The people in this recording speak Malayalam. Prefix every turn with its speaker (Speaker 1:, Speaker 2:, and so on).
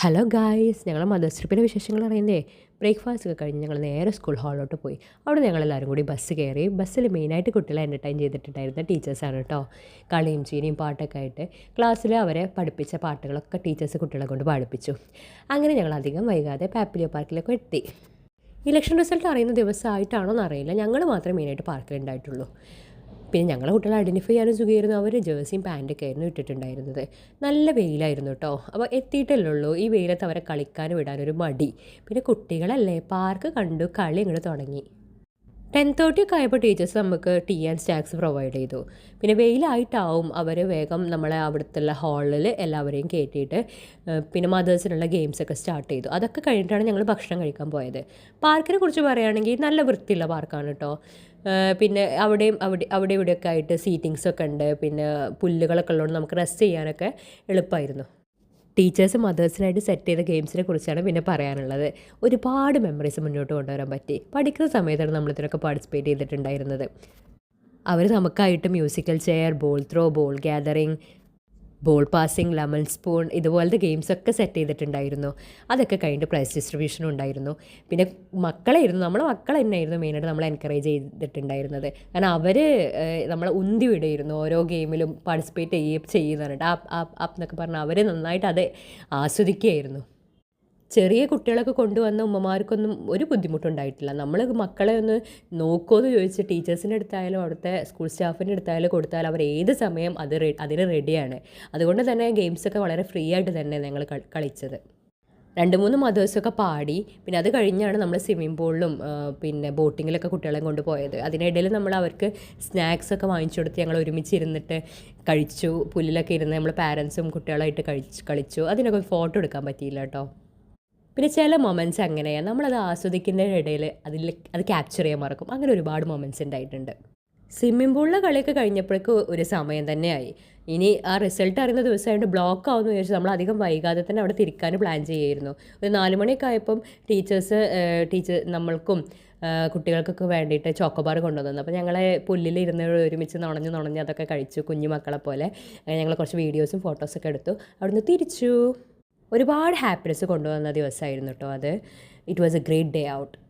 Speaker 1: ഹലോ ഗായ്സ് ഞങ്ങൾ മദേഴ്സ് ട്രിപ്പിന്റെ വിശേഷങ്ങൾ അറിയുന്നേ? ബ്രേക്ക്ഫാസ്റ്റ് ഒക്കെ കഴിഞ്ഞ് ഞങ്ങൾ നേരെ സ്കൂൾ ഹാളിലോട്ട് പോയി. അവിടെ ഞങ്ങളെല്ലാവരും കൂടി ബസ് കയറി ബസ്സിൽ മെയിനായിട്ട് കുട്ടികളെ എന്റർടൈൻ ചെയ്തിട്ടുണ്ടായിരുന്ന ടീച്ചേഴ്സാണ് കേട്ടോ കളിയും ചീനിയും പാട്ടൊക്കെ ആയിട്ട് ക്ലാസ്സിൽ അവരെ പഠിപ്പിച്ച പാട്ടുകളൊക്കെ ടീച്ചേഴ്സ് കുട്ടികളെ കൊണ്ട് പഠിപ്പിച്ചു അങ്ങനെ ഞങ്ങൾ അധികം വൈകാതെ പാപ്പിലിയോ പാർക്കിലൊക്കെ എത്തി. ഇലക്ഷൻ റിസൾട്ട് അറിയുന്ന ദിവസമായിട്ടാണോ എന്നറിയില്ല. ഞങ്ങൾ മാത്രമേ മെയിനായിട്ട് പാർക്കിലുണ്ടായിട്ടുള്ളൂ പിന്നെ ഞങ്ങളെ കുട്ടികളെ ഐഡന്റിഫൈ ചെയ്യാനും സുഖമായിരുന്നു. അവർ ജേഴ്സിയും പാന്റൊക്കെ ആയിരുന്നു ഇട്ടിട്ടുണ്ടായിരുന്നത്. നല്ല വെയിലായിരുന്നു കേട്ടോ അപ്പോൾ എത്തിയിട്ടല്ലേ ഉള്ളൂ. ഈ വെയിലത്ത് അവരെ കളിക്കാൻ വിടാനൊരു മടി. പിന്നെ കുട്ടികളല്ലേ പാർക്ക് കണ്ടു കളി ഇങ്ങോട്ട് തുടങ്ങി. ടെൻ തേർട്ടി ഒക്കെ ആയപ്പോൾ ടീച്ചേഴ്സ് നമുക്ക് ടീ ആൻഡ് സ്നാക്സ് പ്രൊവൈഡ് ചെയ്തു. പിന്നെ വെയിലായിട്ടാവും അവർ വേഗം നമ്മളെ അവിടുത്തെ ഹാളിൽ എല്ലാവരെയും കയറ്റിയിട്ട് പിന്നെ മദേഴ്സിനുള്ള ഗെയിംസ് ഒക്കെ സ്റ്റാർട്ട് ചെയ്തു. അതൊക്കെ കഴിഞ്ഞിട്ടാണ് ഞങ്ങൾ ഭക്ഷണം കഴിക്കാൻ പോയത്. പാർക്കിനെ കുറിച്ച് പറയുകയാണെങ്കിൽ നല്ല വൃത്തിയുള്ള പാർക്കാണ് കേട്ടോ പിന്നെ അവിടെയും അവിടെ അവിടെ ഇവിടെയൊക്കെ ആയിട്ട് സീറ്റിങ്സൊക്കെ ഉണ്ട്. പിന്നെ പുല്ലുകളൊക്കെ ഉള്ളതുകൊണ്ട് നമുക്ക് റെസ്റ്റ് ചെയ്യാനൊക്കെ എളുപ്പമായിരുന്നു ടീച്ചേഴ്സ് മദേഴ്സിനായിട്ട് സെറ്റ് ചെയ്ത ഗെയിംസിനെ കുറിച്ചാണ് പിന്നെ പറയാനുള്ളത്. ഒരുപാട് മെമ്മറീസ് മുന്നോട്ട് കൊണ്ടുവരാൻ പറ്റി. പഠിക്കുന്ന സമയത്താണ് നമ്മൾ ഇതിനൊക്കെ പാർട്ടിസിപ്പേറ്റ് ചെയ്തിട്ടുണ്ടായിരുന്നത്. അവർ നമുക്കായിട്ട് musical chair ball throw ball gathering ball passing lemon spoon ഇതുപോലത്തെ ഗെയിംസ് ഒക്കെ സെറ്റ് ചെയ്തിട്ടുണ്ടായിരുന്നു. അതൊക്കെ കഴിഞ്ഞിട്ട് പ്രൈസ് ഡിസ്ട്രിബ്യൂഷൻ ഉണ്ടായിരുന്നു. പിന്നെ മക്കളായിരുന്നു നമ്മളെ മക്കൾ തന്നെയായിരുന്നു മെയിനായിട്ട് നമ്മളെ എൻകറേജ് ചെയ്തിട്ടുണ്ടായിരുന്നത്. കാരണം അവർ നമ്മളെ ഉന്തി വിടുമായിരുന്നു ഓരോ ഗെയിമിലും പാർട്ടിസിപ്പേറ്റ് ചെയ്യുക ചെയ്യുന്നതാണ് ആപ്പ് എന്നൊക്കെ പറഞ്ഞാൽ അവർ നന്നായിട്ട് അത് ആസ്വദിക്കുകയായിരുന്നു. ചെറിയ കുട്ടികളൊക്കെ കൊണ്ടുവന്ന ഉമ്മമാർക്കൊന്നും ഒരു ബുദ്ധിമുട്ടുണ്ടായിട്ടില്ല. നമ്മൾ മക്കളെ ഒന്ന് നോക്കുമെന്ന് ചോദിച്ച് ടീച്ചേഴ്സിന്റെ അടുത്തായാലും അവിടുത്തെ സ്കൂൾ സ്റ്റാഫിന്റെ അടുത്തായാലും കൊടുത്താൽ അവർ ഏത് സമയം അത് അതിന് റെഡിയാണ്. അതുകൊണ്ട് തന്നെ ഗെയിംസൊക്കെ വളരെ ഫ്രീ ആയിട്ട് തന്നെ ഞങ്ങൾ കളി- കളിച്ചത്. രണ്ട് മൂന്ന് മദേഴ്സൊക്കെ പാടി പിന്നെ അത് കഴിഞ്ഞാണ് നമ്മൾ സ്വിമ്മിംഗ് പൂളിലും പിന്നെ ബോട്ടിങ്ങിലൊക്കെ കുട്ടികളെ കൊണ്ടുപോയത്. അതിനിടയിൽ നമ്മൾ അവർക്ക് സ്നാക്സ് ഒക്കെ വാങ്ങിച്ചു കൊടുത്ത് ഞങ്ങൾ ഒരുമിച്ച് ഇരുന്നിട്ട് കഴിച്ചു പുല്ലിലൊക്കെ ഇരുന്ന് നമ്മൾ പാരൻസും കുട്ടികളായിട്ട് കഴിച്ച് കളിച്ചു. അതിനൊക്കെ ഫോട്ടോ എടുക്കാൻ പറ്റിയില്ല കേട്ടോ. പിന്നെ ചില മൊമെന്റ്സ് അങ്ങനെയാണ് നമ്മളത് ആസ്വദിക്കുന്നതിനിടയിൽ അതിൽ അത് ക്യാപ്ചർ ചെയ്യാൻ മറക്കും. അങ്ങനെ ഒരുപാട് മൊമെന്റ്സ് ഉണ്ടായിട്ടുണ്ട്. സ്വിമ്മിംഗ് പൂളിലെ കളിയൊക്കെ കഴിഞ്ഞപ്പോഴേക്കും ഒരു സമയം തന്നെയായി. ഇനി ആ റിസൾട്ട് അറിയുന്ന ദിവസമായിട്ട് ബ്ലോക്ക് ആവുമെന്ന് വിചാരിച്ചു നമ്മൾ അധികം വൈകാതെ തന്നെ അവിടെ തിരിക്കാൻ പ്ലാൻ ചെയ്യായിരുന്നു ഒരു നാല് മണിയൊക്കെ ആയപ്പം ടീച്ചേഴ്സ് ടീച്ചർ നമ്മൾക്കും കുട്ടികൾക്കൊക്കെ വേണ്ടിയിട്ട് ചോക്കോബാർ കൊണ്ടുവന്നു. അപ്പോൾ ഞങ്ങളെ പുല്ലിലിരുന്ന് ഒരുമിച്ച് നുണഞ്ഞ് നുണഞ്ഞ് അതൊക്കെ കഴിച്ചു കുഞ്ഞു മക്കളെ പോലെ ഞങ്ങൾ കുറച്ച് വീഡിയോസും ഫോട്ടോസൊക്കെ എടുത്തു. അവിടുന്ന് തിരിച്ചു. ഒരുപാട് ഹാപ്പിനെസ് കൊണ്ടുവന്ന ദിവസമായിരുന്നു കേട്ടോ അത്. It was a great day out